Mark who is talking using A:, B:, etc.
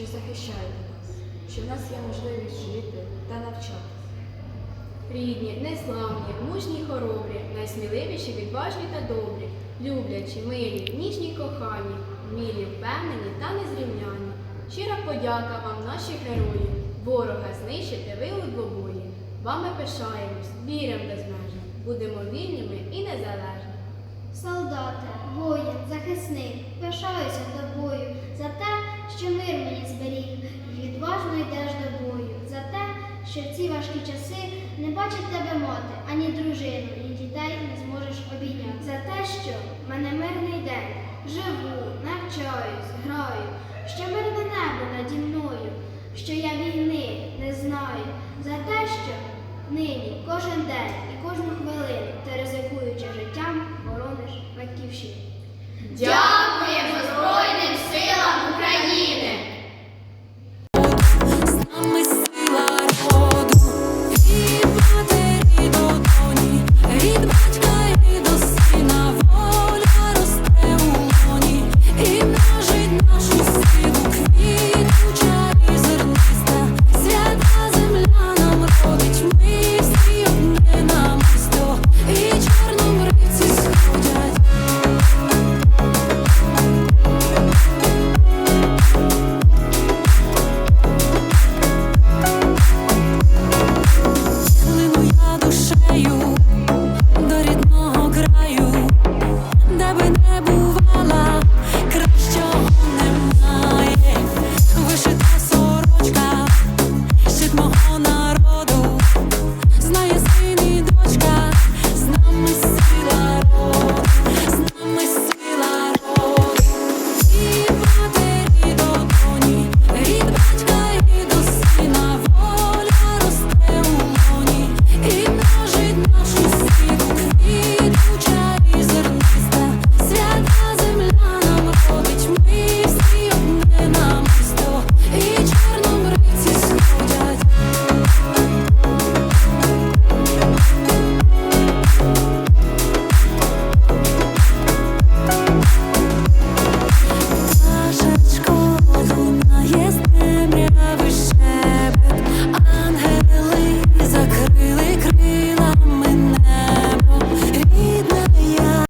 A: захищаєте нас, що в нас є можливість жити та навчатися.
B: Рідні, незламні, мужні, хоробрі, найсміливіші, відважні та добрі, люблячі, милі, ніжні, кохані, вмілі, впевнені та незрівняні. Щира подяка вам, наші герої, ворога знищите ви у двобої. Вами пишаємось, віримо безмежно, будемо вільними і незалежні.
C: Солдате, воїн, захисник, пишаюся тобою за те, що мир що в ці важкі часи не бачить тебе мати, ані дружину, і дітей не зможеш обійняти. За те, що в мене мирний день, живу, навчаюсь, граю, що мирне небо наді мною, що я війни не знаю, за те, що нині кожен день і кожну хвилину ти ризикуючи життям, борониш батьківщину.